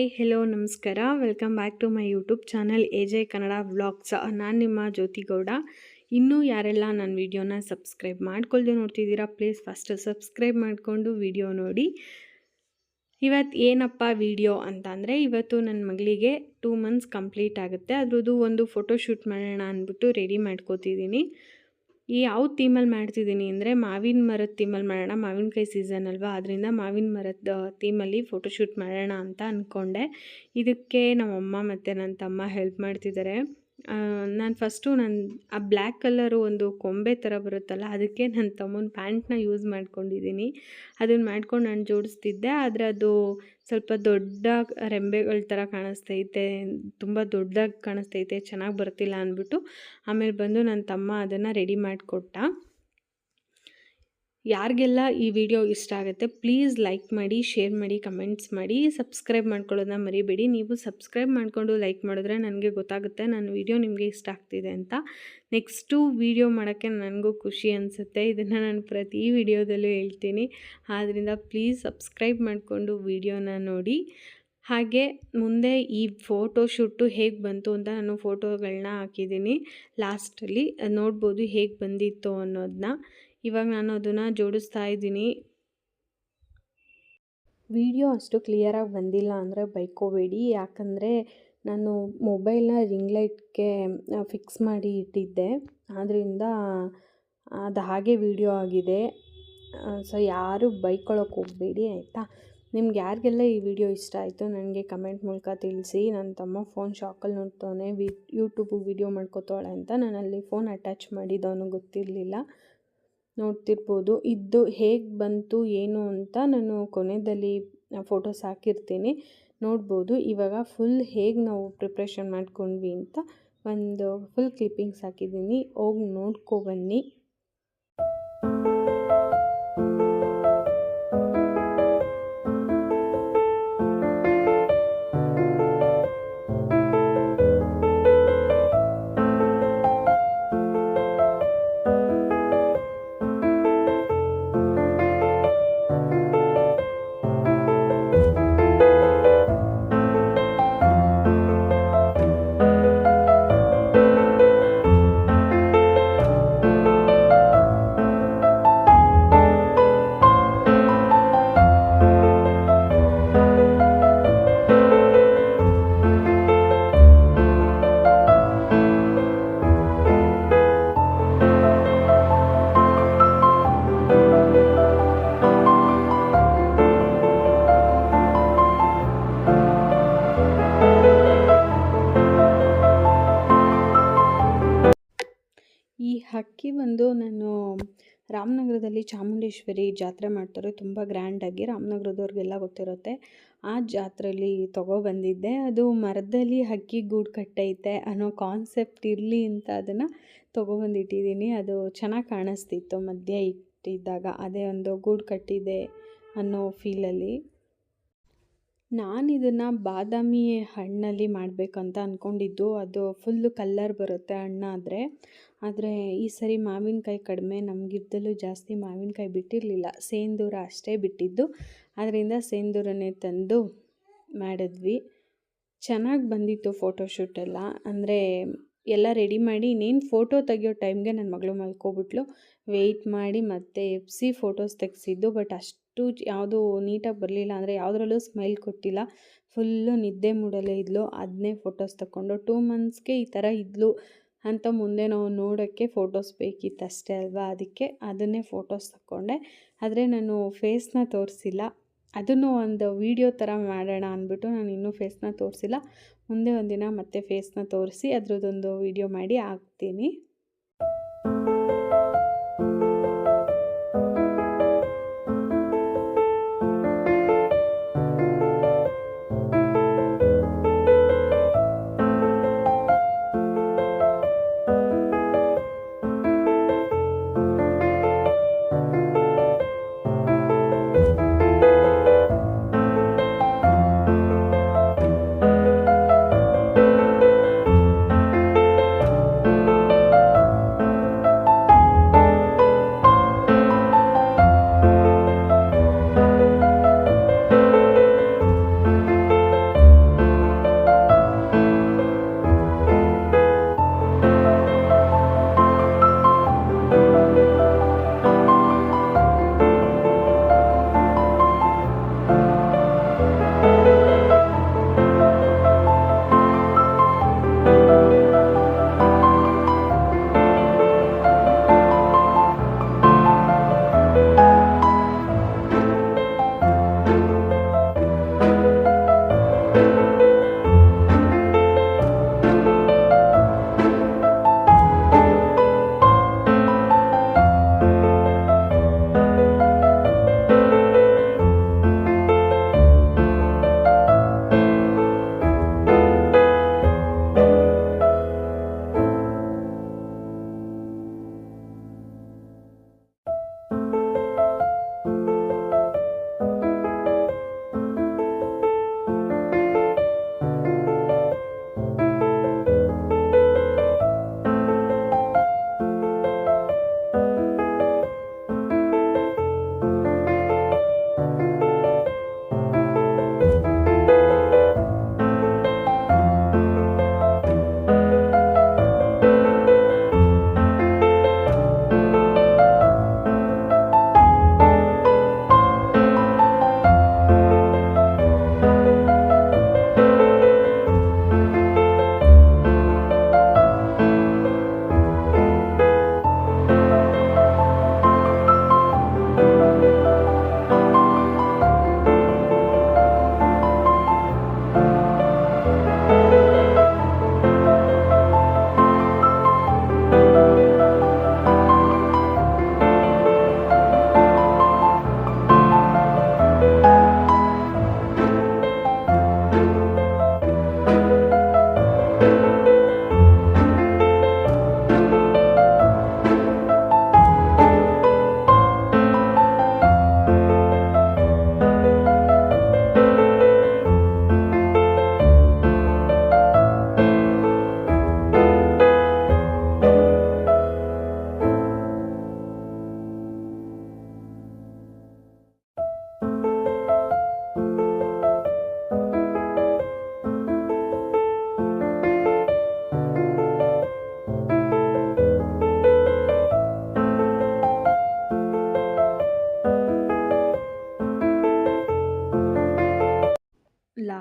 Hi, hello, ನಮಸ್ಕಾರ. Welcome back to my youtube channel A J Kannada vlogs. ನಾನು ನಿಮ್ಮ ಜ್ಯೋತಿಗೌಡ ಇನ್ನೂ ಯಾರೆಲ್ಲ ನನ್ನ ವಿಡಿಯೋನ ಸಬ್ಸ್ಕ್ರೈಬ್ ಮಾಡ್ಕೊಳ್ದೆ ನೋಡ್ತಿದ್ದೀರಾ, ಪ್ಲೀಸ್ ಫಸ್ಟ್ ಸಬ್ಸ್ಕ್ರೈಬ್ ಮಾಡಿಕೊಂಡು ವಿಡಿಯೋ ನೋಡಿ. ಇವತ್ತು ಏನಪ್ಪ ವಿಡಿಯೋ ಅಂತ ಅಂದರೆ ಇವತ್ತು ನನ್ನ ಮಗಳಿಗೆ ಟೂ ಮಂತ್ಸ್ ಕಂಪ್ಲೀಟ್ ಆಗುತ್ತೆ. ಅದ್ರದ್ದು ಒಂದು ಫೋಟೋ ಶೂಟ್ ಮಾಡೋಣ ಅಂದ್ಬಿಟ್ಟು ರೆಡಿ ಮಾಡ್ಕೋತಿದ್ದೀನಿ. ಯಾವ ಥೀಮಲ್ಲಿ ಮಾಡ್ತಿದ್ದೀನಿ ಅಂದರೆ ಮಾವಿನ ಮರದ ಥೀಮಲ್ಲಿ ಮಾಡೋಣ. ಮಾವಿನಕಾಯಿ ಸೀಸನ್ ಅಲ್ವಾ? ಅದರಿಂದ ಮಾವಿನ ಮರದ ಥೀಮಲ್ಲಿ ಫೋಟೋಶೂಟ್ ಮಾಡೋಣ ಅಂತ ಅಂದ್ಕೊಂಡೆ ಇದಕ್ಕೆ ನಮ್ಮಮ್ಮ ಮತ್ತು ನನ್ನ ತಮ್ಮ ಹೆಲ್ಪ್ ಮಾಡ್ತಿದ್ದಾರೆ. ನಾನು ಫಸ್ಟು ನನ್ನ ಆ ಬ್ಲ್ಯಾಕ್ ಕಲರು ಒಂದು ಕೊಂಬೆ ಥರ ಬರುತ್ತಲ್ಲ, ಅದಕ್ಕೆ ನನ್ನ ತಮ್ಮನ ಪ್ಯಾಂಟ್ನ ಯೂಸ್ ಮಾಡ್ಕೊಂಡಿದ್ದೀನಿ ಅದನ್ನು ಮಾಡ್ಕೊಂಡು ನಾನು ಜೋಡಿಸ್ತಿದ್ದೆ. ಆದರೆ ಅದು ಸ್ವಲ್ಪ ದೊಡ್ಡ ರೆಂಬೆಗಳ ಥರ ಕಾಣಿಸ್ತೈತೆ, ತುಂಬ ದೊಡ್ಡದಾಗಿ ಕಾಣಿಸ್ತೈತೆ, ಚೆನ್ನಾಗಿ ಬರ್ತಿಲ್ಲ ಅಂದ್ಬಿಟ್ಟು ಆಮೇಲೆ ಬಂದು ನನ್ನ ತಮ್ಮ ಅದನ್ನು ರೆಡಿ ಮಾಡಿಕೊಟ್ಟ. ಯಾರಿಗೆಲ್ಲ ಈ ವಿಡಿಯೋ ಇಷ್ಟ ಆಗುತ್ತೆ ಪ್ಲೀಸ್ ಲೈಕ್ ಮಾಡಿ ಶೇರ್ ಮಾಡಿ ಕಮೆಂಟ್ಸ್ ಮಾಡಿ ಸಬ್ಸ್ಕ್ರೈಬ್ ಮಾಡ್ಕೊಳ್ಳೋದನ್ನ ಮರಿಬೇಡಿ. ನೀವು ಸಬ್ಸ್ಕ್ರೈಬ್ ಮಾಡಿಕೊಂಡು ಲೈಕ್ ಮಾಡಿದ್ರೆ ನನಗೆ ಗೊತ್ತಾಗುತ್ತೆ ನನ್ನ ವಿಡಿಯೋ ನಿಮಗೆ ಇಷ್ಟ ಆಗ್ತಿದೆ ಅಂತ. ನೆಕ್ಸ್ಟು ವಿಡಿಯೋ ಮಾಡೋಕ್ಕೆ ನನಗೂ ಖುಷಿ ಅನಿಸುತ್ತೆ. ಇದನ್ನು ನಾನು ಪ್ರತಿ ವಿಡಿಯೋದಲ್ಲೂ ಹೇಳ್ತೀನಿ. ಆದ್ದರಿಂದ ಪ್ಲೀಸ್ ಸಬ್ಸ್ಕ್ರೈಬ್ ಮಾಡಿಕೊಂಡು ವಿಡಿಯೋನ ನೋಡಿ. ಹಾಗೆ ಮುಂದೆ ಈ ಫೋಟೋ ಶೂಟು ಹೇಗೆ ಬಂತು ಅಂತ ನಾನು ಫೋಟೋಗಳನ್ನ ಹಾಕಿದ್ದೀನಿ. ಲಾಸ್ಟಲ್ಲಿ ನೋಡ್ಬೋದು ಹೇಗೆ ಬಂದಿತ್ತು ಅನ್ನೋದನ್ನ. ಇವಾಗ ನಾನು ಅದನ್ನು ಜೋಡಿಸ್ತಾ ಇದ್ದೀನಿ. ವಿಡಿಯೋ ಅಷ್ಟು ಕ್ಲಿಯರಾಗಿ ಬಂದಿಲ್ಲ ಅಂದರೆ ಬೈಕೋಬೇಡಿ. ಯಾಕಂದರೆ ನಾನು ಮೊಬೈಲ್ನ ರಿಂಗ್ ಲೈಟ್ಗೆ ಫಿಕ್ಸ್ ಮಾಡಿ ಇಟ್ಟಿದ್ದೆ. ಆದ್ದರಿಂದ ಅದು ಹಾಗೆ ವಿಡಿಯೋ ಆಗಿದೆ. ಸೊ ಯಾರು ಬೈಕೊಳ್ಳೋಕೆ ಹೋಗಬೇಡಿ, ಆಯಿತಾ? ನಿಮ್ಗೆ ಯಾರಿಗೆಲ್ಲ ಈ ವಿಡಿಯೋ ಇಷ್ಟ ಆಯಿತು ನನಗೆ ಕಮೆಂಟ್ ಮೂಲಕ ತಿಳಿಸಿ. ನನ್ನ ತಮ್ಮ ಫೋನ್ ಶಾಕಲ್ಲಿ ನೋಡ್ತಾನೆ ವಿ ಯೂಟ್ಯೂಬಿಗೆ ವಿಡಿಯೋ ಮಾಡ್ಕೋತಾಳೆ ಅಂತ ನಾನು ಅಲ್ಲಿ ಫೋನ್ ಅಟ್ಯಾಚ್ ಮಾಡಿದ್ದು ಗೊತ್ತಿರಲಿಲ್ಲ. ನೋಡ್ತಿರ್ಬೋದು. ಇದು ಹೇಗೆ ಬಂತು, ಏನು ಅಂತ ನಾನು ಕೊನೆಯಲ್ಲಿ ಫೋಟೋಸ್ ಹಾಕಿರ್ತೀನಿ. ನೋಡ್ಬೋದು. ಇವಾಗ ಫುಲ್ ಹೇಗೆ ನಾವು ಪ್ರಿಪ್ರೇಷನ್ ಮಾಡ್ಕೊಂಡ್ವಿ ಅಂತ ಒಂದು ಫುಲ್ ಕ್ಲಿಪ್ಪಿಂಗ್ಸ್ ಹಾಕಿದ್ದೀನಿ. ಹೋಗಿ ನೋಡ್ಕೊಬನ್ನಿ ಹಕ್ಕಿ ಬಂದು ನಾನು ರಾಮನಗರದಲ್ಲಿ ಚಾಮುಂಡೇಶ್ವರಿ ಜಾತ್ರೆ ಮಾಡ್ತಾರೆ. ತುಂಬ ಗ್ರ್ಯಾಂಡಾಗಿ ರಾಮನಗರದವ್ರಿಗೆಲ್ಲ ಗೊತ್ತಿರುತ್ತೆ. ಆ ಜಾತ್ರೆಯಲ್ಲಿ ತೊಗೊಬಂದಿದ್ದೆ ಅದು ಮರದಲ್ಲಿ ಹಕ್ಕಿ ಗೂಡು ಕಟ್ಟೈತೆ ಅನ್ನೋ ಕಾನ್ಸೆಪ್ಟ್ ಇರಲಿ ಅಂತ ಅದನ್ನು ತೊಗೊಬಂದಿಟ್ಟಿದ್ದೀನಿ ಅದು ಚೆನ್ನಾಗಿ ಕಾಣಿಸ್ತಿತ್ತು ಮಧ್ಯೆ ಇಟ್ಟಿದ್ದಾಗ. ಅದೇ ಒಂದು ಗೂಡು ಕಟ್ಟಿದೆ ಅನ್ನೋ ಫೀಲಲ್ಲಿ ನಾನು ಇದನ್ನು ಬಾದಾಮಿ ಹಣ್ಣಲ್ಲಿ ಮಾಡಬೇಕಂತ ಅಂದ್ಕೊಂಡಿದ್ದು ಅದು ಫುಲ್ಲು ಕಲ್ಲರ್ ಬರುತ್ತೆ ಹಣ್ಣಾದರೆ ಆದರೆ. ಈ ಸರಿ ಮಾವಿನಕಾಯಿ ಕಡಿಮೆ ನಮಗಿದ್ದಲ್ಲೂ ಜಾಸ್ತಿ ಮಾವಿನಕಾಯಿ ಬಿಟ್ಟಿರಲಿಲ್ಲ. ಸೇಂದೂರ ಅಷ್ಟೇ ಬಿಟ್ಟಿದ್ದು. ಅದರಿಂದ ಸೇಂದೂರನ್ನೇ ತಂದು ಮಾಡಿದ್ವಿ. ಚೆನ್ನಾಗಿ ಬಂದಿತ್ತು ಫೋಟೋಶೂಟೆಲ್ಲ ಅಂದರೆ ಎಲ್ಲ ರೆಡಿ ಮಾಡಿ, ಇನ್ನೇನು ಫೋಟೋ ತೆಗಿಯೋ ಟೈಮ್ಗೆ ನನ್ನ ಮಗಳು ಮಲ್ಕೊಬಿಟ್ಲು. ವೆಯ್ಟ್ ಮಾಡಿ ಮತ್ತೆ ಎಪ್ಸಿ ಫೋಟೋಸ್ ತೆಗೆಸಿದ್ದು ಬಟ್ ಅಷ್ಟು ಯಾವುದು ನೀಟಾಗಿ ಬರಲಿಲ್ಲ ಅಂದರೆ ಯಾವುದ್ರಲ್ಲೂ ಸ್ಮೈಲ್ ಕೊಟ್ಟಿಲ್ಲ. ಫುಲ್ಲು ನಿದ್ದೆ ಮೂಡಲ್ಲೇ ಇದ್ಲು. ಅದನ್ನೇ ಫೋಟೋಸ್ ತಗೊಂಡು ಟೂ ಮಂತ್ಸ್ಗೆ ಈ ಥರ ಇದ್ಲು ಅಂತ ಮುಂದೆ ನಾವು ನೋಡೋಕ್ಕೆ ಫೋಟೋಸ್ ಬೇಕಿತ್ತು ಅಷ್ಟೇ ಅಲ್ವಾ ಅದಕ್ಕೆ ಅದನ್ನೇ ಫೋಟೋಸ್ ತಗೊಂಡೆ ಆದರೆ ನಾನು ಫೇಸ್ನ ತೋರಿಸಿಲ್ಲ. ಅದನ್ನು ಒಂದು ವೀಡಿಯೋ ಥರ ಮಾಡೋಣ ಅಂದ್ಬಿಟ್ಟು ನಾನು ಇನ್ನೂ ಫೇಸ್ನ ತೋರಿಸಿಲ್ಲ. ಮುಂದೆ ಒಂದಿನ ಮತ್ತೆ ಫೇಸ್ನ ತೋರಿಸಿ ಅದರದ್ದೊಂದು ವೀಡಿಯೋ ಮಾಡಿ ಹಾಕ್ತೀನಿ.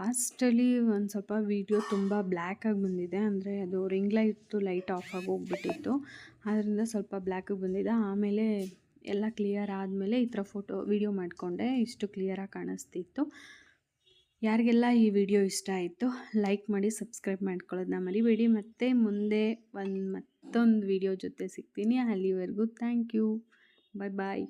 ಲಾಸ್ಟಲ್ಲಿ ಒಂದು ಸ್ವಲ್ಪ ವೀಡಿಯೋ ತುಂಬ ಬ್ಲ್ಯಾಕಾಗಿ ಬಂದಿದೆ. ಅಂದರೆ ಅದು ರಿಂಗ್ ಲೈಟು ಲೈಟ್ ಆಫ್ ಆಗಿ ಹೋಗ್ಬಿಟ್ಟಿತ್ತು. ಆದ್ದರಿಂದ ಸ್ವಲ್ಪ ಬ್ಲ್ಯಾಕಾಗಿ ಬಂದಿದೆ. ಆಮೇಲೆ ಎಲ್ಲ ಕ್ಲಿಯರ್ ಆದಮೇಲೆ ಈ ಥರ ಫೋಟೋ, ವೀಡಿಯೋ ಮಾಡಿಕೊಂಡೆ. ಇಷ್ಟು ಕ್ಲಿಯರಾಗಿ ಕಾಣಿಸ್ತಿತ್ತು. ಯಾರಿಗೆಲ್ಲ ಈ ವಿಡಿಯೋ ಇಷ್ಟ ಆಯಿತು, ಲೈಕ್ ಮಾಡಿ, ಸಬ್ಸ್ಕ್ರೈಬ್ ಮಾಡ್ಕೊಳ್ಳೋದನ್ನ ಮರಿಬೇಡಿ. ಮತ್ತು ಮುಂದೆ ಒಂದು ಮತ್ತೊಂದು ವಿಡಿಯೋ ಜೊತೆ ಸಿಗ್ತೀನಿ. ಅಲ್ಲಿವರೆಗೂ ಥ್ಯಾಂಕ್ ಯು. Bye bye